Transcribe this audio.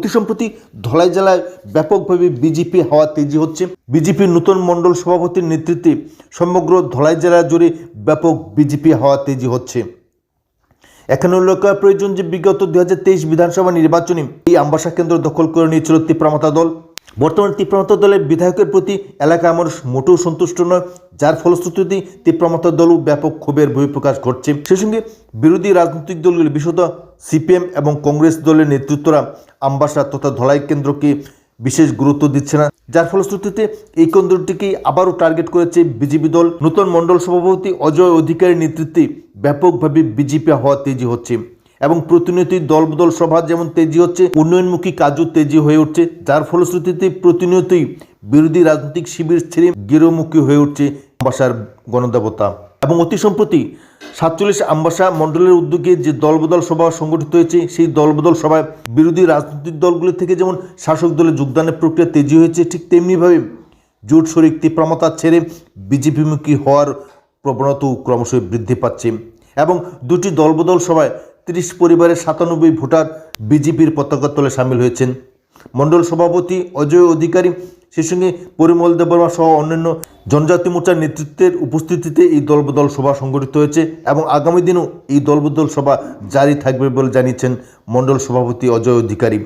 অতি সম্প্রতি ধলাই জেলায় ব্যাপকভাবে বিজেপি হাওয়া তেজি হচ্ছে। বিজেপির নতুন মণ্ডল সভাপতির নেতৃত্বে সমগ্র ধলাই জেলা জুড়ে ব্যাপক বিজেপি হাওয়া তেজি হচ্ছে। এখানে উল্লেখ করা প্রয়োজন যে বিগত দুই হাজার তেইশ বিধানসভা নির্বাচনে এই আম্বাসা কেন্দ্র দখল করে নিয়েছিল তীব্রমাতা দল বর্তমানে তীব্রমাতা দলের বিধায়কের প্রতি এলাকার মানুষ মোটেও সন্তুষ্ট নয়, যার ফলশ্রুতিতে তীব্রমাতা দলও ব্যাপক ক্ষোভের বহিঃপ্রকাশ ঘটছে। সেই সঙ্গে বিরোধী রাজনৈতিক দলগুলি বিশেষত সিপিএম এবং কংগ্রেস দলের নেতৃত্বরা আম্বাসা তথা ধলাই কেন্দ্রকে বিশেষ গুরুত্ব দিচ্ছে না, যার ফলশ্রুতিতে এই কেন্দ্রটিকে আবারও টার্গেট করেছে বিজেপি দল। নতুন মণ্ডল সভাপতি অজয় অধিকারীর নেতৃত্বে ব্যাপকভাবে বিজেপি হওয়া তেজি হচ্ছে। এবং প্রতিনিয়তই দলবদল সভা, যেমন তেজি হচ্ছে, উন্নয়নমুখী কাজও তেজি হয়ে উঠছে, যার ফলশ্রুতিতে প্রতিনিয়তই বিরোধী রাজনৈতিক শিবির ছেড়ে গৃহমুখী হয়ে উঠছে আম্বাসার গণদেবতা। এবং অতি সম্প্রতি সাতচল্লিশ আম্বাসা মণ্ডলের উদ্যোগে যে দলবদল সভা সংগঠিত হয়েছে, সেই দলবদল সভায় বিরোধী রাজনৈতিক দলগুলি থেকে যেমন শাসক দলে যোগদানের প্রক্রিয়া তেজি হয়েছে, ঠিক তেমনিভাবে জোট শরিক তীব্রমতা ছেড়ে বিজেপিমুখী হওয়ার প্রবণতাও ক্রমশই বৃদ্ধি পাচ্ছে। এবং দুটি দলবদল সভায় তিরিশ পরিবারের সাতানব্বই ভোটার বিজেপির পতাকা তলে সামিল হয়েছেন। মণ্ডল সভাপতি অজয় অধিকারী সেই সঙ্গে পরিমল দেববর্মা সহ অন্যান্য জনজাতি মোর্চার নেতৃত্বের উপস্থিতিতে এই দলবদল সভা সংগঠিত হয়েছে এবং আগামী দিনও এই দলবদল সভা জারি থাকবে বলে জানিয়েছেন মণ্ডল সভাপতি অজয় অধিকারী।